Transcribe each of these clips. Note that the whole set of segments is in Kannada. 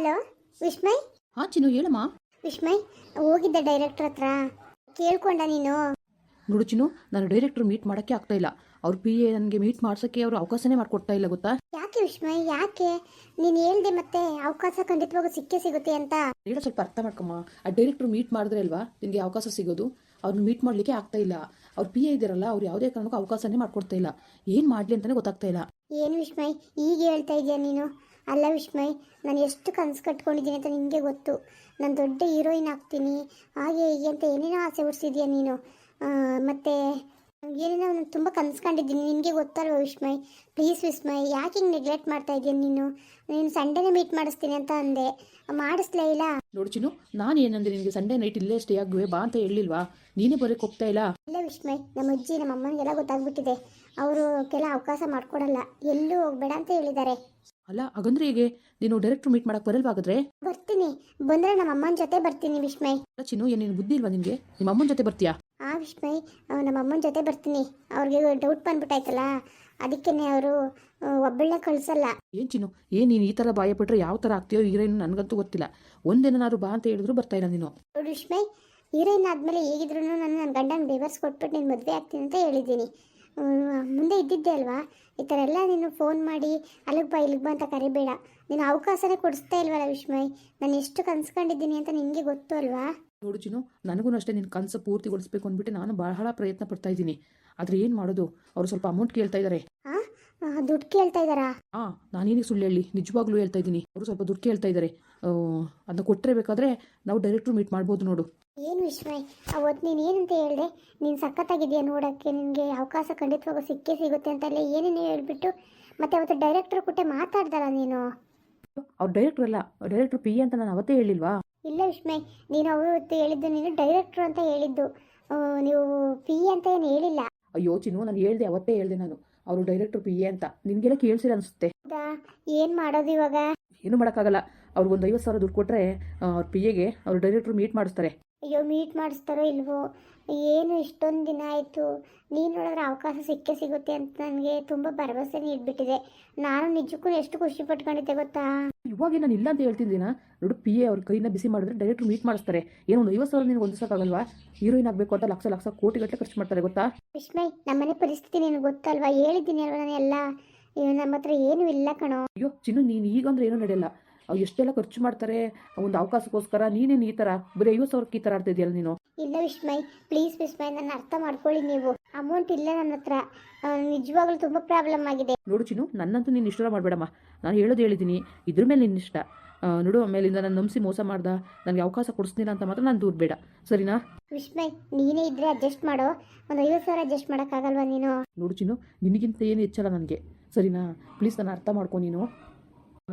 ಹಲೋ ವಿಸ್ಮಯ್ ಹಾ ಚಿನ್ನು ಹೇಳಮ್ಮ. ವಿಸ್ಮಯ್ ಹೋಗಿದ್ದೆ ಡೈರೆಕ್ಟರ್ ಹತ್ರ? ಕೇಳ್ಕೊಂಡ ನೀನು? ನೋಡು ಚಿನ್ನು ನಾನು ಡೈರೆಕ್ಟರ್ ಮೀಟ್ ಮಾಡಕ್ಕೆ ಆಗ್ತಾ ಇಲ್ಲ. ಅವ್ರ ಪಿ ಎ ನನಗೆ ಮೀಟ್ ಮಾಡ್ಸೋಕ್ಕೆ ಅವರು ಅವಕಾಶನೇ ಮಾಡ್ಕೊಡ್ತಾ ಇಲ್ಲ ಗೊತ್ತಾ? ಯಾಕೆ ವಿಸ್ಮಯ್ ಯಾಕೆ? ನೀನು ಹೇಳ್ದೆ ಮತ್ತೆ ಅವಕಾಶ ಖಂಡಿತವಾಗೂ ಸಿಕ್ಕೇ ಸಿಗುತ್ತೆ ಅಂತ. ಹೇಳೋ ಸ್ವಲ್ಪ ಅರ್ಥ ಮಾಡ್ಕಮ್ಮ. ಆ ಡೈರೆಕ್ಟರ್ ಮೀಟ್ ಮಾಡಿದ್ರೆ ಅಲ್ವಾ? ನಿನಗೆ ಅವಕಾಶ ಸಿಗೋದು. ಅವ್ರನ್ನ ಮೀಟ್ ಮಾಡ್ಲಿಕ್ಕೆ ಆಗ್ತಾ ಇಲ್ಲ. ಅವ್ರ ಪಿ ಎ ಇದ್ದಾರಲ್ಲ ಅವ್ರು ಯಾವುದೇ ಕಾರಣಕ್ಕೂ ಅವಕಾಶನೇ ಮಾಡ್ಕೊಡ್ತಾ ಇಲ್ಲ. ಏನು ಮಾಡಲಿ ಅಂತಾನೆ ಗೊತ್ತಾಗ್ತಾ ಇಲ್ಲ. ಏನು ವಿಸ್ಮಯ್ ಈಗ ಹೇಳ್ತಾ ಇದೆಯಾ ನೀನು? ಅಲ್ಲ ವಿಸ್ಮಯ್ ನಾನು ಎಷ್ಟು ಕನಸು ಕಟ್ಕೊಂಡಿದ್ದೀನಿ ಅಂತ ನಿನಗೆ ಗೊತ್ತು. ನಾನು ದೊಡ್ಡ ಹೀರೋಯಿನ್ ಆಗ್ತೀನಿ. ಹಾಗೆ ಹೀಗೆ ಅಂತ ಏನೇನೋ ಆಸೆ ಹುಡ್ಸಿದ್ಯಾ ನೀನು? ಮತ್ತು ಏನೇನೋ ನಾನು ತುಂಬ ಕನ್ಸ್ಕೊಂಡಿದ್ದೀನಿ ನಿನಗೆ ಗೊತ್ತಲ್ವ ವಿಸ್ಮಯ್ ಪ್ಲೀಸ್ ವಿಸ್ಮಯ್ ಯಾಕೆ ಹಿಂಗೆ ನೆಗ್ಲೆಕ್ಟ್ ಮಾಡ್ತಾ ಇದೆಯಾ ನೀನು? ನೀನು ಸಂಡೇನೇ ಮೀಟ್ ಮಾಡಿಸ್ತೀನಿ ಅಂತ ಅಂದೆ. ಮಾಡಿಸ್ಲೇ ಇಲ್ಲ? ನೋಡು ಚಿನ್ನು ನಾನು ಏನಂದ್ರೆ ನಿನಗೆ ಸಂಡೇ ನೈಟ್ ಇಲ್ಲೇ ಸ್ಟೇ ಆಗುವೆ ಬಾ ಅಂತ ಹೇಳಿಲ್ವಾ? ನೀನೇ ಬರೋಕೆ ಹೋಗ್ತಾ ಇಲ್ಲ? ಇಲ್ಲ ವಿಸ್ಮಯ್ ನಮ್ಮ ಅಜ್ಜಿ ನಮ್ಮ ಅಮ್ಮನಿಗೆಲ್ಲ ಗೊತ್ತಾಗ್ಬಿಟ್ಟಿದೆ. ಅವರು ಕೆಲ ಅವಕಾಶ ಮಾಡ್ಕೊಡಲ್ಲ. ಎಲ್ಲೂ ಹೋಗ್ಬೇಡ ಅಂತ ಹೇಳಿದ್ದಾರೆ. ಅಲ್ಲ ಹಾಗಂದ್ರೆ ಹೇಗೆ? ನೀನು ಡೈರೆಕ್ಟ್ ಮೀಟ್ ಮಾಡಕ್ಕೆ ಬರಲ್ವಾಗದ್ರೆ? ಬರ್ತೀನಿ. ಬಂದ್ರೆ ನಮ್ಮ ಅಮ್ಮನ ಜೊತೆ ಬರ್ತೀನಿ ವಿಸ್ಮಯ್ ಅಲ್ಲ ಚಿನ್ನು ಏನು ನೀನು ಬುದ್ಧಿ ಇಲ್ವಾ ನಿನಗೆ? ನಿಮ್ಮ ಅಮ್ಮನ ಜೊತೆ ಬರ್ತೀಯಾ? ಆ ವಿಸ್ಮಯ್ ನಮ್ಮ ಅಮ್ಮನ ಜೊತೆ ಬರ್ತೀನಿ. ಅವ್ರಿಗೆ ಡೌಟ್ ಬಂದ್ಬಿಟ್ಟಾಯ್ತಲ್ಲ ಅದಕ್ಕೇನೆ ಅವರು ಒಬ್ಬಳನ್ನ ಕಳ್ಸಲ್ಲ. ಏನ್ ಚಿನ್ನು ಏನ್ ನೀನು ಈ ತರ ಬಾಯ ಬಿಟ್ರೆ ಯಾವ ತರ ಆಗ್ತೀಯೋ ಹೀರೋಯಿನ್ ನನ್ಗಂತೂ ಗೊತ್ತಿಲ್ಲ. ಒಂದೇನಾದ್ರು ಬಾ ಅಂತ ಹೇಳಿದ್ರು ಬರ್ತಾ ಇಲ್ಲ ನೀನು. ನೋಡು ವಿಸ್ಮಯ್ ಹೀರೋಯಿನ್ ಆದ್ಮೇಲೆ ಹೇಗಿದ್ರು ನಾನು ನನ್ನ ಗಂಡನ ಬೇವರ್ಸ್ ಕೊಟ್ಬಿಟ್ಟು ನೀನು ಮದುವೆ ಆಗ್ತೀನಿ ಅಂತ ಹೇಳಿದ್ದೀನಿ. ಮುಂದೆ ಇದ್ದಿದ್ದೆ ಅಲ್ವಾ? ಈ ಥರ ಎಲ್ಲ ನೀನು ಫೋನ್ ಮಾಡಿ ಅಲ್ಲಿಗೆ ಬಾ ಇಲ್ಲಿಗೆ ಬಾ ಅಂತ ಕರಿಬೇಡ. ನೀನು ಅವಕಾಶನೇ ಕೊಡಿಸ್ತಾ ಇಲ್ವಲ್ಲ ವಿಸ್ಮಯ್ ನಾನು ಎಷ್ಟು ಕನ್ಸ್ಕೊಂಡಿದ್ದೀನಿ ಅಂತ ನಿನಗೆ ಗೊತ್ತು ಅಲ್ವಾ? ನೋಡು ಚಿನ್ನು ನನಗೂ ಅಷ್ಟೇ ನಿನ್ನ ಕನಸು ಪೂರ್ತಿಗೊಳಿಸ್ಬೇಕು ಅಂದ್ಬಿಟ್ಟು ನಾನು ಬಹಳ ಪ್ರಯತ್ನ ಪಡ್ತಾ ಇದ್ದೀನಿ. ಆದರೆ ಏನು ಮಾಡೋದು? ಅವರು ಸ್ವಲ್ಪ ಅಮೌಂಟ್ ಕೇಳ್ತಾ ಇದ್ದಾರೆ ದುಡ್ಡು ಕೇಳ್ತಾ ಇದ್ದಾರಾ ಹಾಂ ನಾನೇನಿಗೆ ಸುಳ್ಳು ಹೇಳಿ? ನಿಜವಾಗ್ಲೂ ಹೇಳ್ತಾ ಇದ್ದೀನಿ. ಅವರು ಸ್ವಲ್ಪ ದುಡ್ಡು ಕೇಳ್ತಾ ಇದ್ದಾರೆ ಅದನ್ನ ಕೊಟ್ಟರೆ ಬೇಕಾದರೆ ನಾವು ಡೈರೆಕ್ಟ್ರು ಮೀಟ್ ಮಾಡ್ಬೋದು ನೋಡು. ಏನು ವಿಶ್ವಯ್ ಅವತ್ತು ನೀನು ಏನಂತ ಹೇಳಿದೆ? ನೀನು ಸಖತ್ತಾಗಿದೆಯಾ ನೋಡೋಕ್ಕೆ? ನಿನಗೆ ಅವಕಾಶ ಖಂಡಿತವಾಗೂ ಸಿಕ್ಕೇ ಸಿಗುತ್ತೆ ಅಂತೆಲ್ಲ ಏನೇನು ಹೇಳ್ಬಿಟ್ಟು ಮತ್ತೆ ಅವತ್ತು ಡೈರೆಕ್ಟರ್ ಕೊಟ್ಟೆ ಮಾತಾಡ್ದಲ್ಲ ನೀನು? ಅವ್ರು ಡೈರೆಕ್ಟ್ರ್ ಅಲ್ಲ ಡೈರೆಕ್ಟ್ರು ಪಿ ಅಂತ ನಾನು ಅವತ್ತೇ ಹೇಳಿಲ್ವಾ? ಇಲ್ಲ ವಿಸ್ಮಯ್ ನೀನು ಅವತ್ತು ಹೇಳಿದ್ದು ನೀನು ಡೈರೆಕ್ಟ್ರು ಅಂತ ಹೇಳಿದ್ದು. ನೀವು ಪಿ ಅಂತ ಏನು ಹೇಳಿಲ್ಲ? ಅಯ್ಯೋ ಚಿನ್ನು ನಾನು ಹೇಳ್ದೆ ಅವತ್ತೇ ಹೇಳಿದೆ ನಾನು. ಅವರು ಡೈರೆಕ್ಟ್ರು ಪಿ ಎ ಅಂತ. ನಿನಗೆಲ್ಲ ಕೇಳಿಸಿಲ್ಲ ಅನಿಸುತ್ತೆ. ಏನ್ ಏನು ಮಾಡೋದು ಇವಾಗ? ಏನು ಮಾಡೋಕ್ಕಾಗಲ್ಲ. ಅವ್ರಿಗೊಂದು ಐವತ್ತು ಸಾವಿರ ದುಡ್ಡು ಕೊಟ್ಟರೆ ಅವ್ರ ಪಿ ಎಗೆ ಅವ್ರು ಡೈರೆಕ್ಟ್ರು ಮೀಟ್ ಮಾಡಿಸ್ತಾರೆ. ಅಯ್ಯೋ ಮೀಟ್ ಮಾಡಿಸ್ತಾರೋ ಇಲ್ವೋ? ಏನು ಇಷ್ಟೊಂದು ದಿನ ಆಯಿತು? ನೀನು ನೋಡಿದ್ರೆ ಅವಕಾಶ ಸಿಕ್ಕೇ ಸಿಗುತ್ತೆ ಅಂತ ನನಗೆ ತುಂಬ ಭರವಸೆ ನೀಡಿಬಿಟ್ಟಿದೆ ನಾನು ನಿಜಕ್ಕೂ ಎಷ್ಟು ಖುಷಿ ಪಟ್ಕೊಂಡಿದ್ದೆ ಗೊತ್ತಾ? ಇವಾಗ ನಾನು ಇಲ್ಲ ಅಂತ ಹೇಳ್ತಿದ್ದೀನ ನೋಡು ಪಿ ಎ ಅವ್ರ ಕೈನ ಬಿಸಿ ಮಾಡಿದ್ರೆ ಡೈರೆಕ್ಟ್ ಮೀಟ್ ಮಾಡಿಸ್ತಾರೆ. ಏನೋ ಒಂದು ಐವತ್ತು ಸಾವಿರ ನಿನಗೆ ಹೊಂದಿಸೋಕ್ಕಾಗಲ್ವಾ ಹೀರೋಯಿನ್ ಆಗಬೇಕು ಅಂತ ಲಕ್ಷ ಲಕ್ಷ ಕೋಟಿಗಟ್ಟಲೆ ಖರ್ಚು ಮಾಡ್ತಾರೆ ಗೊತ್ತಾ? ವಿಸ್ಮಯ್ ನಮ್ಮನೆ ಪರಿಸ್ಥಿತಿ ನಿನಗೆ ಗೊತ್ತಲ್ವಾ? ಹೇಳಿದ್ದೀನಿ ಅಲ್ವಾ ನಾನು ಎಲ್ಲ ನಮ್ಮ ಹತ್ರ ಏನೂ ಇಲ್ಲ ಕಣೋ. ಅಯ್ಯೋ ಚಿನ್ನು ನೀನು ಈಗ ಅಂದ್ರೆ ಏನೂ ನಡೆಯಲ್ಲ. ಎಷ್ಟೆಲ್ಲ ಖರ್ಚು ಮಾಡ್ತಾರೆ ಒಂದು ಅವಕಾಶಕ್ಕೋಸ್ಕರ ನೀನೇನು ಈ ಥರ ಬರೀ ಐವತ್ತು ಸಾವಿರಕ್ಕೆ ಈ ತರ ಆಡ್ತಾ ಇದೆಯಲ್ಲ ನೀನು? ಇಲ್ಲ ವಿಸ್ಮಯ್ ಪ್ಲೀಸ್ ವಿಸ್ಮಯ್ ನನ್ನ ಅರ್ಥ ಮಾಡ್ಕೊಳ್ಳಿ ನೀವು. ಅಮೌಂಟ್ ಇಲ್ಲ ನನ್ನ ಹತ್ರ. ನಿಜವಾಗ್ಲೂ ತುಂಬ ಪ್ರಾಬ್ಲಮ್ ಆಗಿದೆ. ನೋಡು ಚಿನ್ನು ನನ್ನಂತೂ ನೀನು ಇಷ್ಟ ಮಾಡಬೇಡಮ್ಮ. ನಾನು ಹೇಳೋದು ಹೇಳಿದೀನಿ ಇದ್ರ ಮೇಲೆ ನಿನ್ನ ಇಷ್ಟ. ನೋಡು ಆಮೇಲಿಂದ ನಾನು ನಂಬಿಸಿ ಮೋಸ ಮಾಡ್ದ ನನಗೆ ಅವಕಾಶ ಕೊಡಿಸ್ತೀನ ಅಂತ ಮಾತ್ರ ನಾನು ದೂರ ಬೇಡ. ಸರಿನಾ? ವಿಸ್ಮಯ್ ನೀನೇ ಇದ್ರೆ ಅಡ್ಜಸ್ಟ್ ಮಾಡೋ. ಒಂದು ಐವತ್ತು ಸಾವಿರ ಅಡ್ಜಸ್ಟ್ ಮಾಡೋಕ್ಕಾಗಲ್ವಾ ನೀನು? ನೋಡು ಚಿನ್ನು ನಿನಗಿಂತ ಏನು ಹೆಚ್ಚಲ್ಲ ನನಗೆ. ಸರಿನಾ? ಪ್ಲೀಸ್ ನಾನು ಅರ್ಥ ಮಾಡ್ಕೊ ನೀನು.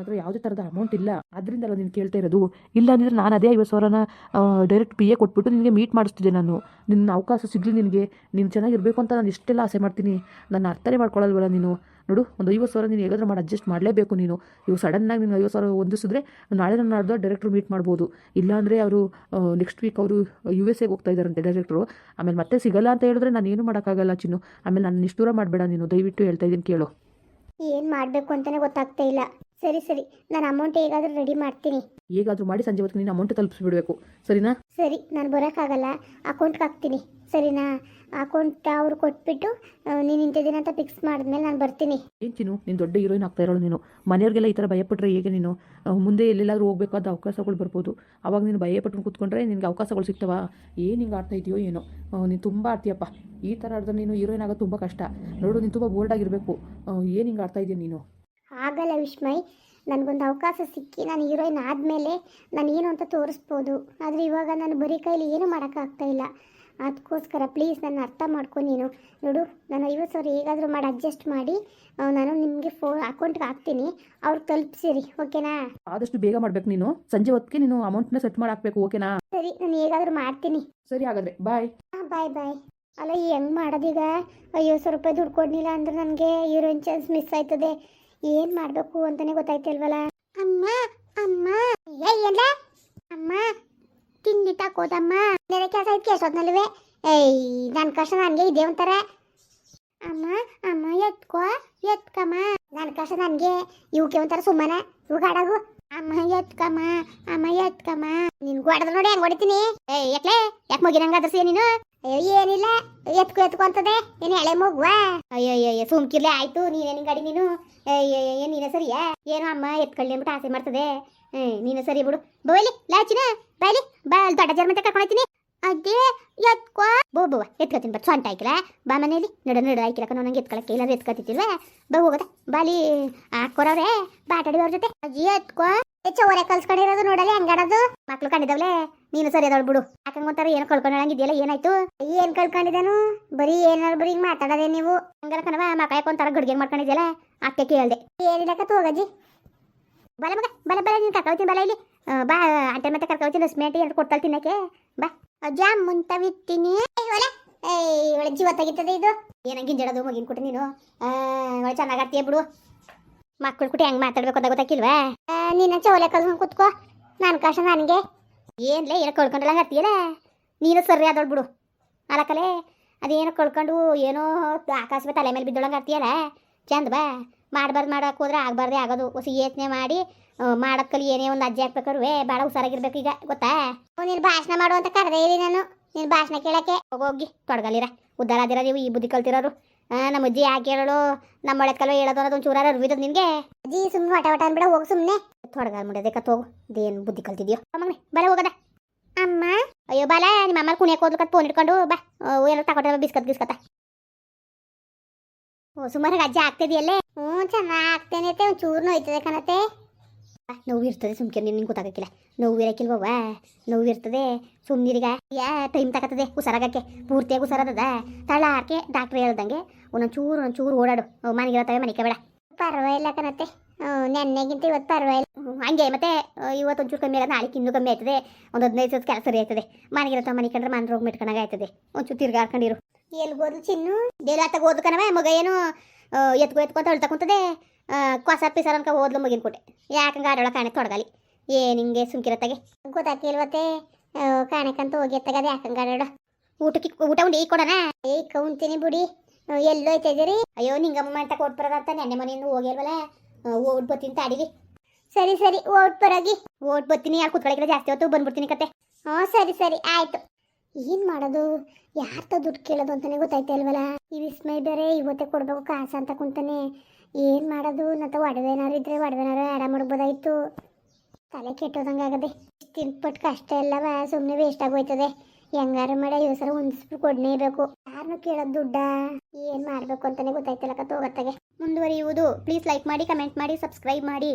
ಹತ್ರ ಯಾವುದೇ ಥರದ ಅಮೌಂಟ್ ಇಲ್ಲ. ಅದರಿಂದ ಅಲ್ಲ ನೀನು ಕೇಳ್ತಾ ಇರೋದು. ಇಲ್ಲ ಅಂದರೆ ನಾನು ಅದೇ ಐವತ್ತು ಸಾವಿರನ ಡೈರೆಕ್ಟ್ ಪಿ ಎ ಕೊಟ್ಬಿಟ್ಟು ನಿನಗೆ ಮೀಟ್ ಮಾಡಿಸ್ತಿದ್ದೆ ನಾನು. ನಿನ್ನ ಅವಕಾಶ ಸಿಗಲಿ ನಿನಗೆ. ನೀನು ಚೆನ್ನಾಗಿರಬೇಕು ಅಂತ ನಾನು ಇಷ್ಟೆಲ್ಲ ಆಸೆ ಮಾಡ್ತೀನಿ. ನನ್ನ ಅರ್ಥನೇ ಮಾಡ್ಕೊಳ್ಳಲ್ವಲ್ಲ ನೀನು. ನೋಡು, ಒಂದು ಐವತ್ತು ಸಾವಿರ ನೀನು ಹೇಗಾದ್ರೂ ಮಾಡಿ ಅಡ್ಜಸ್ಟ್ ಮಾಡಲೇಬೇಕು ನೀನು. ಇವು ಸಡನ್ನಾಗಿ ನೀನು ಐವತ್ತು ಸಾವಿರ ಹೊಂದಿಸಿದ್ರೆ ನಾಳೆ ನಾನು ನಾಡ್ದು ಡೈರೆಕ್ಟ್ರು ಮೀಟ್ ಮಾಡ್ಬೋದು. ಇಲ್ಲಾಂದರೆ ಅವರು ನೆಕ್ಸ್ಟ್ ವೀಕ್ ಅವರು ಯು ಎಸ್ ಎಗೆ ಹೋಗ್ತಾ ಇದ್ದಾರಂತೆ ಡೈರೆಕ್ಟ್ರು ಆಮೇಲೆ ಮತ್ತೆ ಸಿಗಲ್ಲ ಅಂತ ಹೇಳಿದ್ರೆ ನಾನು ಏನು ಮಾಡೋಕ್ಕಾಗಲ್ಲ ಚಿನ್ನು. ಆಮೇಲೆ ನಾನು ನಿಷ್ಠೂರ ಮಾಡಬೇಡ ನೀನು. ದಯವಿಟ್ಟು ಹೇಳ್ತಾ ಇದ್ದೀನಿ ಕೇಳು. ಏನು ಮಾಡಬೇಕು ಅಂತಲೇ ಗೊತ್ತಾಗ್ತಾ ಇಲ್ಲ. ಸರಿ ಸರಿ. ನಾನು ಅಮೌಂಟ್ ಹೇಗಾದರೂ ರೆಡಿ ಮಾಡ್ತೀನಿ. ಹೇಗಾದರೂ ಮಾಡಿ ಸಂಜೆ ಹೊತ್ತಿಗೆ ನೀನು ಅಮೌಂಟ್ ತಲುಪಿಸ್ಬಿಡ್ಬೇಕು. ಸರಿನಾ? ಸರಿ ನಾನು ಬರೋಕ್ಕಾಗಲ್ಲ. ಅಕೌಂಟ್ಗೆ ಹಾಕ್ತೀನಿ. ಸರಿನಾ? ಅಕೌಂಟ್ ಅವ್ರು ಕೊಟ್ಬಿಟ್ಟು ನೀನು ಇಂಥ ದಿನ ಅಂತ ಫಿಕ್ಸ್ ಮಾಡಿದ್ಮೇಲೆ ನಾನು ಬರ್ತೀನಿ. ಏನು ಚಿನ್ನು? ನೀನು ದೊಡ್ಡ ಹೀರೋಯಿನ್ ಆಗ್ತಾ ಇರೋಳು ನೀನು. ಮನೆಯವ್ರಿಗೆಲ್ಲ ಈ ಥರ ಭಯಪಟ್ಟರೆ ಹೇಗೆ ನೀನು? ಮುಂದೆ ಎಲ್ಲೆಲ್ಲಾದ್ರೂ ಹೋಗಬೇಕಾದ ಅವಕಾಶಗಳು ಬರ್ಬೋದು. ಅವಾಗ ನೀನು ಭಯಪಟ್ಟು ಕೂತ್ಕೊಂಡ್ರೆ ನಿನಗೆ ಅವಕಾಶಗಳು ಸಿಗ್ತವ. ಏನು ಹಿಂಗೆ ಆಡ್ತಾ ಇದೆಯೋ ಏನೋ. ನೀನು ತುಂಬ ಆಡ್ತೀಯಪ್ಪ. ಈ ಥರ ಆಡಿದ್ರೆ ನೀನು ಹೀರೋಯಿನ್ ಆಗೋದು ತುಂಬ ಕಷ್ಟ. ನೋಡು ನೀನು ತುಂಬ ಬೋಲ್ಡ್ ಆಗಿರಬೇಕು. ಏನು ಹಿಂಗೆ ಆಡ್ತಾ ಇದೆಯಾ ನೀನು? ಆಗಲ್ಲ ವಿಸ್ಮಯ್ ನನಗೊಂದು ಅವಕಾಶ ಸಿಕ್ಕಿ ನಾನು ಹೀರೋಯಿನ್ ಆದಮೇಲೆ ನಾನು ಏನು ಅಂತ ತೋರಿಸ್ಬೋದು. ಆದರೆ ಇವಾಗ ನಾನು ಬರೀ ಕೈಲಿ ಏನೂ ಮಾಡೋಕ್ಕಾಗ್ತಾ ಇಲ್ಲ. ಅದಕ್ಕೋಸ್ಕರ ಪ್ಲೀಸ್ ನನ್ನ ಅರ್ಥ ಮಾಡ್ಕೊ ನೀನು. ನೋಡು ನಾನು ಐವತ್ತು ಸಾವಿರ ಹೇಗಾದರೂ ಮಾಡಿ ಅಡ್ಜಸ್ಟ್ ಮಾಡಿ ನಾನು ನಿಮಗೆ ಫೋನ್ ಅಕೌಂಟ್ಗೆ ಹಾಕ್ತೀನಿ. ಅವ್ರು ತಲುಪಿಸಿರಿ ಓಕೆನಾ? ಆದಷ್ಟು ಬೇಗ ಮಾಡ್ಬೇಕು ನೀನು. ಸಂಜೆ ಹೊತ್ತಿಗೆ ನೀನು ಅಮೌಂಟ್ನ ಸೆಟ್ ಮಾಡಿ ಹಾಕ್ಬೇಕು ಓಕೆನಾ? ಸರಿ ನಾನು ಹೇಗಾದರೂ ಮಾಡ್ತೀನಿ. ಸರಿ ಹಾಗಾದ್ರೆ ಬಾಯ್ ಹಾಂ ಬಾಯ್ ಬಾಯ್ ಅಲ್ಲ ಹೆಂಗೆ ಮಾಡೋದೀಗ? ಐವತ್ತು ಸಾವಿರ ರೂಪಾಯಿ ದುಡ್ಡು ಕೊಡಲಿಲ್ಲ ಅಂದ್ರೆ ನನಗೆ ಹೀರೋಯಿನ್ ಚಾನ್ಸ್ ಮಿಸ್ ಆಯ್ತದೆ. ಏನು ಮಾಡಬೇಕು ಅಂತಾನೆ ಗೊತ್ತಾಯ್ತಿಲ್ವಲ್ಲ? ಅಮ್ಮ ಅಮ್ಮ. ಎಲ್ಲ ಅಮ್ಮ, ತಿಂಡಿ ತಕೋದಮ್ಮ ಕೆಲಸ ಐತಿ ಎಷ್ಟೊತ್ನಲ್ವೇ ಏಯ್ ನನ್ನ ಕಷ್ಟ ನನಗೆ ಇದೆ ಒಂಥರ ಅಮ್ಮ ಅಮ್ಮ, ಎತ್ಕೋ, ಎತ್ಕಮ್ಮ. ನನ್ನ ಕಷ್ಟ ನನಗೆ ಇವಕ್ಕೆ ಒಂಥರ ಸುಮ್ಮನೆ. ಇವಾಗ ಹಾಡಾಗು. ಅಮ್ಮ, ಎತ್ಕಮ್ಮ ಅಮ್ಮ, ಎತ್ಕಮ್ಮ. ನಿನ್ಗೂ ಹೊಡೆದ್ ನೋಡಿ, ಹೆಂಗ್ ಹೊಡಿತೀನಿ. ಏಯ್, ಯಾಕ್ಲೆ? ಯಾಕೆ ಮುಗಿನಂಗ ಅದರ್ಸಿ ನೀನು? ಏನಿಲ್ಲ. ಎತ್ಕೊ ಎತ್ಕೊಂತದೆ ಏನು ಎಳೆ ಮಗುವ? ಅಯ್ಯಯ್ಯ ಅಯ್ಯೋ ಅಯ್ಯೋ, ಸುಮ್ಕಿರ್ಲೆ, ಆಯ್ತು. ನೀನೇನು ನಿನ್? ಗಾಡಿ ನೀನು ಏನು ನೀನೇ ಸರಿಯಾ? ಏನೋ ಅಮ್ಮ ಎತ್ಕೊಳ್ಳಿ ಅಂದ್ಬಿಟ್ಟು ಆಸೆ ಮಾಡ್ತದೆ. ನೀನ ಸರಿ ಬಿಡು. ಬೋಲಿ ಲಾಚಿನ. ಬೈಲಿ ಬಾ ದೊಡ್ಡ ಜರ್ಮನ್ ಕರ್ಕೊಂಡೋಗ್ತೀನಿ ಅದೇ, ಎತ್ಕೋ. ಬೋ ಬೋ ಎತ್ಕೊತೀನಿ ಬಟ್ ಸೊಂಟ ಆಯ್ಕಲ ಬಾ ಮನೇಲಿ. ನಡು ನಡು ಆಯ್ಕಿಲ್ಲ ನಾವು ನಂಗೆ ಎತ್ಕೊಳಕ್ಕೆ ಇಲ್ಲಾಂದ್ರೆ ಎತ್ಕೊತಿತ್ತಿಲ್ವಾ ಬಾ, ಹೋಗದ. ಬಾಲಿ ಹಾಕೋರವ್ರೆ ಬಾಟಾಡಿ ಅವ್ರ ಜೊತೆ. ಅಜ್ಜಿ, ಎತ್ಕೋ. ಹೊರೆ ಕಲ್ಸ್ಕೊಂಡಿರೋದು ನೋಡಲಿ ಹೆಂಗಾಡೋದು ಮಕ್ಳು ಕಂಡಿದವ್ಲೆ ನೀನು ಸರಿ ಅದಳು ಬಿಡು. ಯಾಕಂಗೊಂತಾರ ಏನೋ ಕಳ್ಕೊಂಡಂಗಿದ್ಯಲ್ಲ ಏನಾಯ್ತು? ಏನ್ ಕಳ್ಕೊಂಡಿದ್ದಾನು? ಬರೀ ಏನಾರ ಬರೀ ಮಾತಾಡೋದೇ ನೀವು? ಹಂಗಾರ ಕಣವ ಮಕ್ಕಳ ಯಾಕೊಂತಾರ ಗಡ್ಗೆ ಮಾಡ್ಕೊಂಡಿದ್ಯಲ್ಲ? ಅಕ್ಕೆ ಕೇಳ್ದೆ. ಏನಿಲ್ಲಕ್ಕ ಹೋಗಜ್ಜಿ ಬಲ ಮಗ ಬಲ ಬಲ ನೀನು ಕರ್ಕೊಳ್ತೀನಿ ಬಲ ಇಲ್ಲಿ. ಬಾ ಅಂಟೆ ಮತ್ತೆ ಕರ್ಕೊಳ್ತೀನಿ ರಸ್ಮೆಂಟಿ ಎರಡು ಕೊಡ್ತಾಳೆ ತಿನ್ನಕ್ಕೆ. ಬಾ. ಅಜ್ಜ ಮುಂತವಿತ್ತೀನಿ ಒಳ್ಳೆ ಜೀವ ತೆಗಿತದೆ ಇದು. ಏನಂಗಿನ ಜಡದು ಮಗಿನ ಕೊಟ್ಟು ನೀನು. ಒಳ್ಳೆ ಚೆನ್ನಾಗಾಡ್ತೀಯ ಬಿಡು. ಮಕ್ಕಳು ಕುಟಿ ಹೆಂಗ್ ಮಾತಾಡ್ಬೇಕು ಅಂತ ಗೊತ್ತಾಕಿಲ್ವಾ ನಿನ್ನ ಚೌಲೆ ಕಲ್ಸ್ಕೊಂಡು ಕುತ್ಕೋ. ನಾನು ಕಷ್ಟ ನನಗೆ. ಏನ್ಲೇ, ಏನೋ ಕಳ್ಕೊಂಡ್ರಲ್ಲ ಹತ್ತೀಯಲ್ಲ? ನೀನು ಸರಿ ಆದೋಳು ಬಿಡು. ಅಲಕಲೆ, ಅದೇನೋ ಕಳ್ಕೊಂಡು ಏನೋ ಆಕಾಶ ತಲೆ ಮೇಲೆ ಬಿದ್ದೊಳಗೆ ಹತ್ತಿಯಲ್ಲ ಚಂದ ಬಾ. ಮಾಡ್ಬಾರ್ದು ಮಾಡೋಕೆ ಹೋದ್ರೆ ಆಗಬಾರ್ದೇ ಆಗೋದು. ಹೊಸ ಯೋಚನೆ ಮಾಡಿ ಮಾಡಕ್ಕಲ್ಲಿ ಏನೇ ಒಂದು ಅಜ್ಜಿ ಹಾಕ್ಬೇಕಾರು, ಏ ಭಾಳ ಹುಷಾರಾಗಿರ್ಬೇಕು ಈಗ, ಗೊತ್ತಾ? ನೀನು ಭಾಷಣ ಮಾಡು ಅಂತ ಕರೆದೇ ಇಲ್ಲಿ ನಾನು. ನೀನು ಭಾಷಣ ಕೇಳಕ್ಕೆ. ಹೋಗೋಗಿ ತೊಡಗಲಿರ ಉದ್ದಾರ ಆದಿರ ನೀವು, ಈ ಬುದ್ಧಿ ಕಲ್ತಿರೋರು. ನಮ್ಮ ಅಜ್ಜಿ ಯಾಕೆ ಹೇಳೋಳು ನಮ್ಮ ಒಳಕಲ್ವ ಹೇಳೋದು ಅನ್ನೋದು ಒಂಚೂರ ಅರ್ವಿದ್ರು ನಿನಗೆ? ಅಜ್ಜಿ ಸುಮ್ಮನೆ ಹೊಟ ಹೊಟ ಅಂದ್ಬಿಡ, ಹೋಗು ಸುಮ್ಮನೆ ತೊಡಗಾಲ್ ಮುಡಿಯೋದೆ ಕತ್ ಹೋಗು. ಅದೇನು ಬುದ್ಧಿ ಕಲ್ತಿದ್ಯೋ? ಮಗನೆ ಬಲ ಹೋಗದ. ಅಮ್ಮ? ಅಯ್ಯೋ, ಬಾಲ, ನಿಮ್ಮ ಅಮ್ಮ ಕುಣಿಯಕ್ಕೆ ಹೋದ್ಲು ಫೋನ್ ಇಟ್ಕೊಂಡು ಬಾ. ಏನೋ ತಗೊಟ್ಟ ಬಿಸ್ಕತ್ ಬಿಸ್ಕತ್ತ ಸುಮಾರು ಅಜ್ಜಿ ಆಗ್ತಿದೆಯಲ್ಲೇ? ಹ್ಞೂ ಚೆನ್ನಾಗಿ ಆಗ್ತೇನೆ ಒಂದು ಚೂರು ನೋಯ್ತದೆ ಕಣತೆ ನೋವು ಇರ್ತದೆ ಸುಮ್ಕೆ ನಿನ್ಗೆ ಗೊತ್ತಾಗಕ್ಕಿಲ್ಲ. ನೋವು ಇರಕ್ಕಿಲ್ವವ ನೋವು ಇರ್ತದೆ. ಸುಮ್ಮನಿರಿಗ ಯಾ ಟೈಮ್ ತಗತ್ತದೆ ಹುಷಾರಾಗಕ್ಕೆ ಪೂರ್ತಿಯಾಗಿ ಹುಷಾರದದ ತಳ ಹಾಕಿ ಡಾಕ್ಟ್ರ್ ಹೇಳ್ದಂಗೆ ಒಂದೊಂದು ಚೂರು ಓಡಾಡು. ಮನೆಗೆ ಇರತ್ತವೆ ಮನೆಗೆ ಬೇಡ. ಪರವಾಗಿಲ್ಲ ಕಣತ್ತೆ. ನೆನ್ನೆಗಿಂತ ಇವತ್ತು ಪರವಾಗಿಲ್ಲ. ಹಂಗೆ ಮತ್ತೆ ಇವತ್ತು ಒಂಚೂರು ಕಮ್ಮಿ ಆಗೋದು ನಾಳೆ ಇನ್ನೂ ಕಮ್ಮಿ ಆಯ್ತದೆ. ಒಂದು ಹದಿನೈದು ಕೆಲಸ ಸರಿ ಆಯ್ತದೆ ಮನೆಗೆ ಇರತ್ತ ಮನೆ ಕಂಡ್ರೆ ಮನೆ ರೋಗ ಮಿಟ್ಕೊಂಡಾಗ ಆಯ್ತದೆ. ಒಂಚೂರು ತಿರ್ಗಾಡ್ಕೊಂಡಿರು. ಎಲ್ಗೋದು ಚಿನ್ನು? ದೇಲಾತಗ ಓದು ಕಣವ ಮಗ ಏನು ಎತ್ಕೊ ಎತ್ಕೊಂತ ಅಳ್ತಾ ಕುಂತದೆ. ಕೊಸ ಪಿಸರ್ ಅನ್ಕ ಓದ್ಲು ಮಗಿನ ಕೊಟ್ಟೆ ಯಾಕಂಗ ಆಡೋಳ ಕಾಣೆ ತೊಡಗಲಿ. ಏನು ಹಿಂಗೆ ಸುಮ್ಕಿರತ್ತಾಗೆ. ಗೊತ್ತಾಕಿಲ್ವತ್ತೆ ಕಾಣಕ್ಕಂತ ಹೋಗಿ ಅದು ಯಾಕಂಗ ಆಡೋಡ ಊಟಕ್ಕೆ, ಊಟ ಉಂಡು, ಈಗ ಕೊಡೋಣ ಏಯ್ ಕೌಂತೀನಿ ಬಿಡಿ. ಎಲ್ಲೋ ರೀ ಅಯ್ಯೋ, ನಿಂಗಮ್ಮ ಅಂತ ಕೊಟ್ಬರೋದಂತ ನೆನ್ನೆ ಮನೆಯಿಂದ ಹೋಗಿಲ್ವಲ್ಲ? ಓಟ್ ಬರ್ತೀನಿ ತಾಡಿರಿ ಸರಿ ಸರಿ ಓಟ್ ಬರೋಗಿ. ಓಟ್ ಬರ್ತೀನಿ, ಯಾರು ಕುತ್ಕೊಳಕಿಲ್ಲ ಜಾಸ್ತಿ ಹೊತ್ತು ಬಂದ್ಬಿಡ್ತೀನಿ ಕತೆ. ಹ್ಞೂ ಸರಿ ಸರಿ, ಆಯ್ತು. ಏನ್ ಮಾಡೋದು? ಯಾರ್ತ ದುಡ್ಡು ಕೇಳೋದು ಅಂತಾನೆ ಗೊತ್ತಾಯ್ತ ಇಲ್ವಲ್ಲ? ಈ ವಿಸ್ಮಯ ಬೇರೆ, ಇವತ್ತೇ ಕೊಡ್ಬೇಕು ಕಾಸ ಅಂತ ಕುಂತಾನೆ. ಏನ್ ಮಾಡೋದು? ನತ್ತ ಒಡವೆನಾರು ಇದ್ರೆ ಒಡವೆನಾರು ಆಡ ಮಾಡ್ಬೋದಾಯ್ತು. ತಲೆ ಕೆಟ್ಟೋದಂಗೆ ಆಗದೆ. ತಿನ್ಪಟ್ಟು ಕಷ್ಟ ಇಲ್ಲವ ಸುಮ್ಮನೆ ವೇಸ್ಟ್ ಆಗೋಯ್ತದೆ. ಹೆಂಗಾರು ಮಾಡಿ ಇವಸರ ಹೊಂದಿಸ್ಬಿಟ್ಟು ಕೊಡ್ನೇಬೇಕು ಯಾರನ್ನು ಕೇಳೋದು ದುಡ್ಡ? ಏನ್ ಮಾಡ್ಬೇಕು ಅಂತಾನೆ ಗೊತ್ತಾಯ್ತಲ್ಲ ಕತ್ತೋಗತ್ತಾಗೆ ಮುಂದುವರಿಯುವುದು. ಪ್ಲೀಸ್ ಲೈಕ್ ಮಾಡಿ ಕಮೆಂಟ್ ಮಾಡಿ ಸಬ್ಸ್ಕ್ರೈಬ್ ಮಾಡಿ.